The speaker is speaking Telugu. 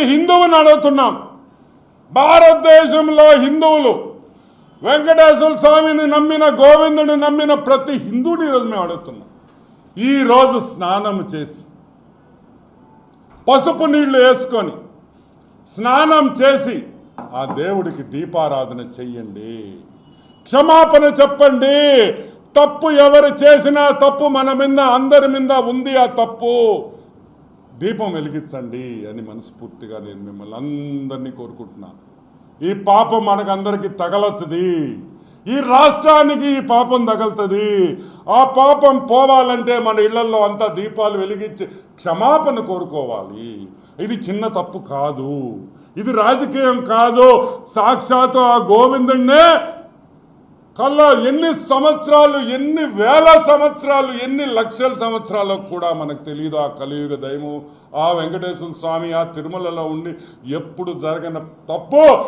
ప్రతి హిందువుని అడుగుతున్నాం. భారతదేశంలో హిందువులు వెంకటేశ్వర స్వామిని నమ్మిన గోవిందుని నమ్మిన ప్రతి హిందువుని ఈరోజు మేము అడుగుతున్నాం. ఈరోజు స్నానం చేసి పసుపు నీళ్ళు వేసుకొని స్నానం చేసి ఆ దేవుడికి దీపారాధన చెయ్యండి. క్షమాపణ చెప్పండి. తప్పు ఎవరు చేసినా తప్పు మన మీద అందరి మీద ఉంది ఆ తప్పు. దీపం వెలిగించండి అని మనస్ఫూర్తిగా నేను మిమ్మల్ని అందరినీ కోరుకుంటున్నాను ఈ పాపం మనకందరికీ తగలతుంది ఈ రాష్ట్రానికి ఈ పాపం తగులుతుంది. ఆ పాపం పోవాలంటే మన ఇళ్ళలో అంతా దీపాలు వెలిగించి క్షమాపణ కోరుకోవాలి. ఇది చిన్న తప్పు కాదు. ఇది రాజకీయం కాదు. సాక్షాత్తు ఆ గోవిందుణ్ణే కల్లా ఎన్ని సంవత్సరాలు ఎన్ని వేల సంవత్సరాలు ఎన్ని లక్షల సంవత్సరాలు కూడా మనకు తెలియదు ఆ కలియుగ దైవం. ఆ వెంకటేశ్వర స్వామి ఆ తిరుమలలో ఉండి ఎప్పుడు జరగని తప్పు